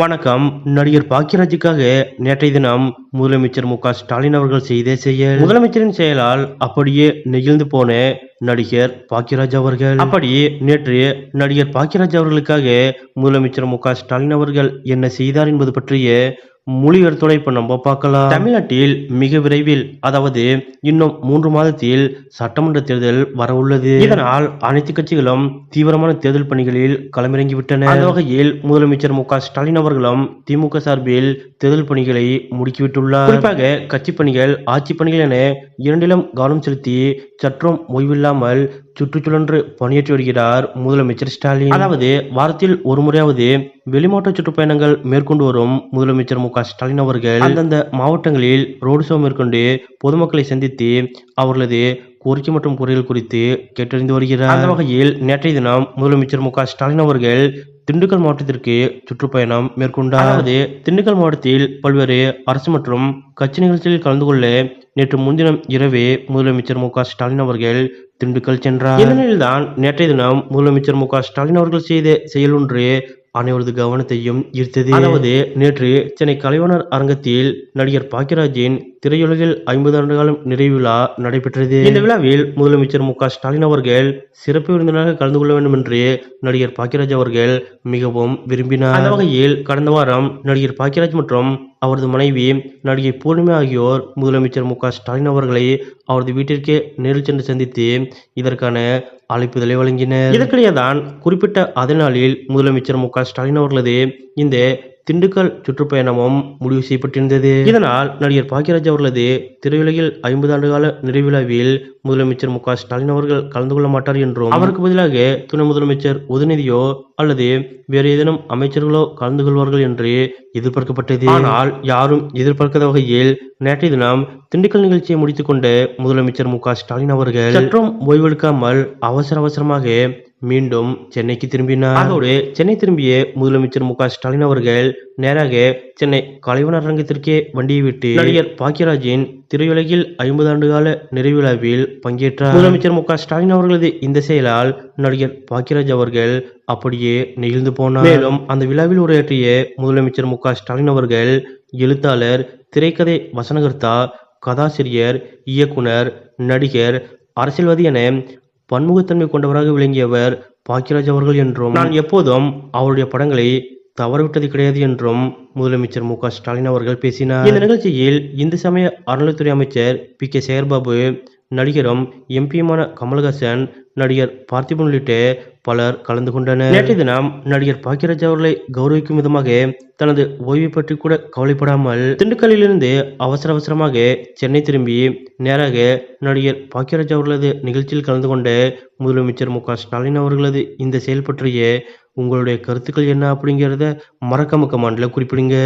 வணக்கம். நடிகர் பாக்கியராஜுக்காக நேற்றைய தினம் முதலமைச்சர் மு ஸ்டாலின் அவர்கள் செய்த செயல். முதலமைச்சரின் செயலால் அப்படியே நெகிழ்ந்து போன நடிகர் பாக்கியராஜ் அவர்கள். அப்படி நேற்று நடிகர் பாக்கியராஜ் அவர்களுக்காக முதலமைச்சர் மு ஸ்டாலின் அவர்கள் என்ன செய்தார் என்பது பற்றிய மொழிபெயர்த்தோட இப்ப நம்ம பார்க்கலாம். தமிழ்நாட்டில் மிக விரைவில் அதாவது இன்னும் மூன்று மாதத்தில் சட்டமன்ற தேர்தல் வர உள்ளது. இதனால் அனைத்து கட்சிகளும் தீவிரமான தேர்தல் பணிகளில் களமிறங்கி விட்டன. அந்த வகையில் முதலமைச்சர் மு ஸ்டாலின் அவர்களும் திமுக சார்பில் தேர்தல் பணிகளை முடுக்கிவிட்டுள்ளார் குறிப்பாக கட்சி பணிகள் ஆட்சி பணிகள் என இரண்டிலும் கவனம் செலுத்தி சற்றும் ஓய்வில்லாமல் சுற்றுச்சுழன்று பணியாற்றி வருகிறார் முதலமைச்சர் ஸ்டாலின். அதாவது வாரத்தில் ஒரு முறையாவது வெளிமாவட்ட சுற்றுப்பயணங்கள் மேற்கொண்டு வரும் முதலமைச்சர் மு ஸ்டாலின் அவர்கள் அந்தந்த மாவட்டங்களில் ரோடு ஷோ மேற்கொண்டு பொதுமக்களை சந்தித்து அவர்களது கோரிக்கை மற்றும் குறைகள் குறித்து கேட்டறிந்து வருகிறார். அந்த வகையில் நேற்றைய தினம் முதலமைச்சர் மு ஸ்டாலின் அவர்கள் திண்டுக்கல் மாவட்டத்திற்கு சுற்றுப்பயணம் மேற்கொண்டார். அதாவது திண்டுக்கல் மாவட்டத்தில் பல்வேறு அரசு மற்றும் கட்சி நிகழ்ச்சிகளில் கலந்து கொள்ள நேற்று முன்தினம் இரவே முதலமைச்சர் மு க ஸ்டாலின் அவர்கள் திண்டுக்கல் சென்றார். இந்த நேற்றைய தினம் முதலமைச்சர் மு க ஸ்டாலின் அவர்கள் செய்த செயல் ஒன்று அனைவரது கவனத்தையும் ஈர்த்தது. அதாவது நேற்று சென்னை கலைவாணர் அரங்கத்தில் நடிகர் பாக்கியராஜின் திரையுலகில் ஐம்பது ஆண்டு காலம் நிறைவு விழா நடைபெற்றது. இந்த விழாவில் முதலமைச்சர் மு க ஸ்டாலின் அவர்கள் சிறப்பு விருந்தினராக கலந்து கொள்ள வேண்டும் என்று நடிகர் பாக்கியராஜ் அவர்கள் மிகவும் விரும்பினார். அந்த வகையில் கடந்த வாரம் நடிகர் பாக்கியராஜ் மற்றும் அவரது மனைவி நடிகை பூர்ணிமா ஆகியோர் முதலமைச்சர் மு க ஸ்டாலின் அவர்களை அவரது வீட்டிற்கே நேரில் சென்று சந்தித்து இதற்கான அழைப்புதலை வழங்கினர். இதற்கிடையே தான் குறிப்பிட்ட அதே நாளில் முதலமைச்சர் மு க ஸ்டாலின் அவர்களது இந்த திண்டுக்கல் சுற்றுப்பயணமும் முடிவு செய்யப்பட்டிருந்தது. இதனால் நடிகர் பாக்கியராஜ் அவர்களது திரையுலகில் ஐம்பது ஆண்டு கால நிறைவிழாவில் முதலமைச்சர் மு க ஸ்டாலின் அவர்கள் கலந்து கொள்ள மாட்டார் என்றும் அவருக்கு பதிலாக துணை முதலமைச்சர் உதயநிதியோ அல்லது வேறு ஏதேனும் அமைச்சர்களோ கலந்து கொள்வார்கள் என்று எதிர்பார்க்கப்பட்டது. ஆனால் யாரும் எதிர்பார்க்காத வகையில் நேற்றைய தினம் திண்டுக்கல் நிகழ்ச்சியை முடித்துக் கொண்ட முதலமைச்சர் மு க ஸ்டாலின் அவர்கள் சற்றும் ஓய்வெடுக்காமல் அவசர அவசரமாக மீண்டும் சென்னைக்கு திரும்பினார். அதோடு சென்னை திரும்பிய முதலமைச்சர் மு க ஸ்டாலின் அவர்கள் நேராக சென்னை கலைவனர் அரங்கத்திற்கே வண்டியை விட்டு நடிகர் பாக்கியராஜின் திரையுலகில் ஐம்பது ஆண்டு கால நிறைவிழாவில் பங்கேற்றார். முதலமைச்சர் மு க ஸ்டாலின் அவர்களது இந்த செயலால் நடிகர் பாக்கியராஜ் அவர்கள் அப்படியே நெகிழ்ந்து போனார். மேலும் அந்த விழாவில் உரையாற்றிய முதலமைச்சர் மு க ஸ்டாலின் அவர்கள் எழுத்தாளர் திரைக்கதை வசனகர்த்தா கதாசிரியர் இயக்குனர் நடிகர் அரசியல்வாதி என பன்முகத்தன்மை கொண்டவராக விளங்கியவர் பாக்கியராஜ் அவர்கள் என்றும் நான் எப்போதும் அவருடைய படங்களை தவறவிட்டது கிடையாது என்றும் முதலமைச்சர் மு ஸ்டாலின் அவர்கள் பேசினார். இந்த நிகழ்ச்சியில் இந்து சமய அறநிலைத்துறை அமைச்சர் பி கே சேகர்பாபு நடிகரும் எம்பியுமான கமல்ஹாசன் நடிகர் பார்த்திபன் உள்ளிட்ட பலர் கலந்து கொண்டனர். நேற்றைய தினம் நடிகர் பாக்கியராஜ் அவர்களை கௌரவிக்கும் விதமாக தனது ஓய்வை பற்றி கூட கவலைப்படாமல் திண்டுக்கல்லிலிருந்து அவசர அவசரமாக சென்னை திரும்பி நேராக நடிகர் பாக்கியராஜ் அவர்களது நிகழ்ச்சியில் கலந்து கொண்ட முதலமைச்சர் மு ஸ்டாலின் அவர்களது இந்த செயல் பற்றிய உங்களுடைய கருத்துக்கள் என்ன அப்படிங்கிறத மறக்காம கமாண்டில் குறிப்பிடுங்க.